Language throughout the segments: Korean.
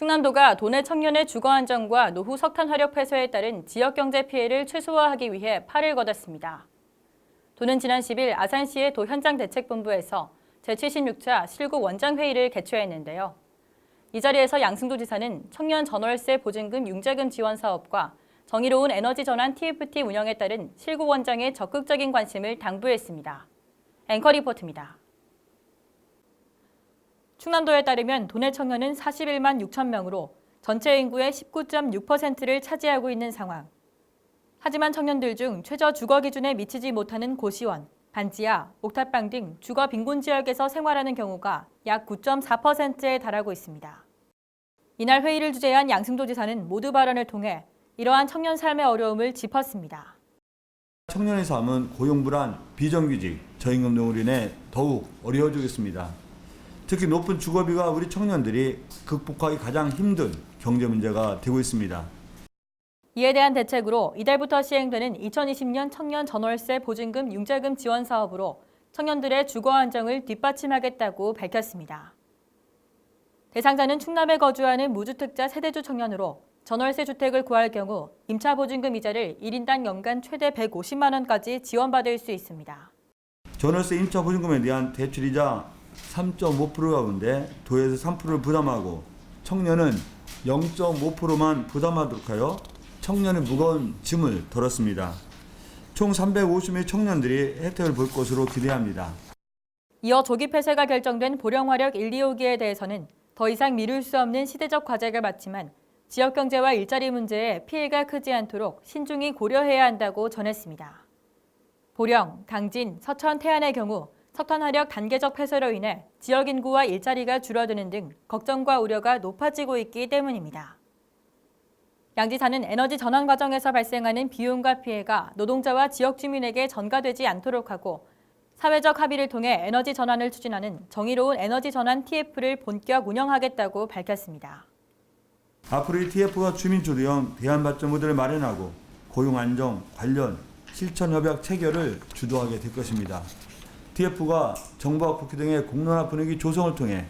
충남도가 도내 청년의 주거 안정과 노후 석탄 화력 폐쇄에 따른 지역 경제 피해를 최소화하기 위해 팔을 걷었습니다. 도는 지난 10일 아산시의 도 현장 대책본부에서 제76차 실국 원장 회의를 개최했는데요. 이 자리에서 양승도 지사는 청년 전월세 보증금 융자금 지원 사업과 정의로운 에너지 전환 TFT 운영에 따른 실국 원장의 적극적인 관심을 당부했습니다. 앵커 리포트입니다. 충남도에 따르면 도내 청년은 41만 6천 명으로 전체 인구의 19.6%를 차지하고 있는 상황. 하지만 청년들 중 최저 주거 기준에 미치지 못하는 고시원, 반지하, 옥탑방 등 주거 빈곤 지역에서 생활하는 경우가 약 9.4%에 달하고 있습니다. 이날 회의를 주재한 양승도 지사는 모두 발언을 통해 이러한 청년 삶의 어려움을 짚었습니다. 청년의 삶은 고용 불안, 비정규직, 저임금 등으로 인해 더욱 어려워지겠습니다. 특히 높은 주거비가 우리 청년들이 극복하기 가장 힘든 경제 문제가 되고 있습니다. 이에 대한 대책으로 이달부터 시행되는 2020년 청년 전월세 보증금 융자금 지원 사업으로 청년들의 주거 안정을 뒷받침하겠다고 밝혔습니다. 대상자는 충남에 거주하는 무주택자 세대주 청년으로 전월세 주택을 구할 경우 임차 보증금 이자를 1인당 연간 최대 150만 원까지 지원받을 수 있습니다. 전월세 임차 보증금에 대한 대출 이자 3.5% 가운데 도에서 3%를 부담하고 청년은 0.5%만 부담하도록 하여 청년의 무거운 짐을 덜었습니다. 총 350명 청년들이 혜택을 볼 것으로 기대합니다. 이어 조기 폐쇄가 결정된 보령화력 1, 2호기에 대해서는 더 이상 미룰 수 없는 시대적 과제가 맞지만 지역 경제와 일자리 문제에 피해가 크지 않도록 신중히 고려해야 한다고 전했습니다. 보령, 당진, 서천, 태안의 경우 석탄화력 단계적 폐쇄로 인해 지역 인구와 일자리가 줄어드는 등 걱정과 우려가 높아지고 있기 때문입니다. 양 지사는 에너지 전환 과정에서 발생하는 비용과 피해가 노동자와 지역 주민에게 전가되지 않도록 하고 사회적 합의를 통해 에너지 전환을 추진하는 정의로운 에너지 전환 TF를 본격 운영하겠다고 밝혔습니다. 앞으로 이 TF가 주민 주도형 대안 발전 모델을 마련하고 고용 안정 관련 실천 협약 체결을 주도하게 될 것입니다. TF가 정부와 국회 등의 공론화 분위기 조성을 통해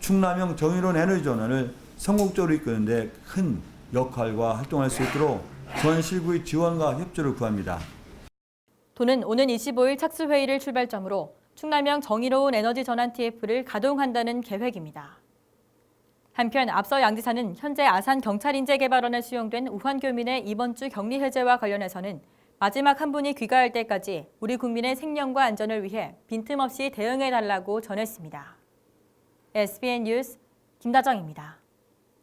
충남형 정의로운 에너지 전환을 성공적으로 이끄는데 큰 역할과 활동할 수 있도록 전 실구의 지원과 협조를 구합니다. 도는 오는 25일 착수회의를 출발점으로 충남형 정의로운 에너지 전환 TF를 가동한다는 계획입니다. 한편 앞서 양 지사는 현재 아산 경찰인재개발원에 수용된 우한 교민의 이번 주 격리 해제와 관련해서는 마지막 한 분이 귀가할 때까지 우리 국민의 생명과 안전을 위해 빈틈없이 대응해달라고 전했습니다. SBN 뉴스 김다정입니다.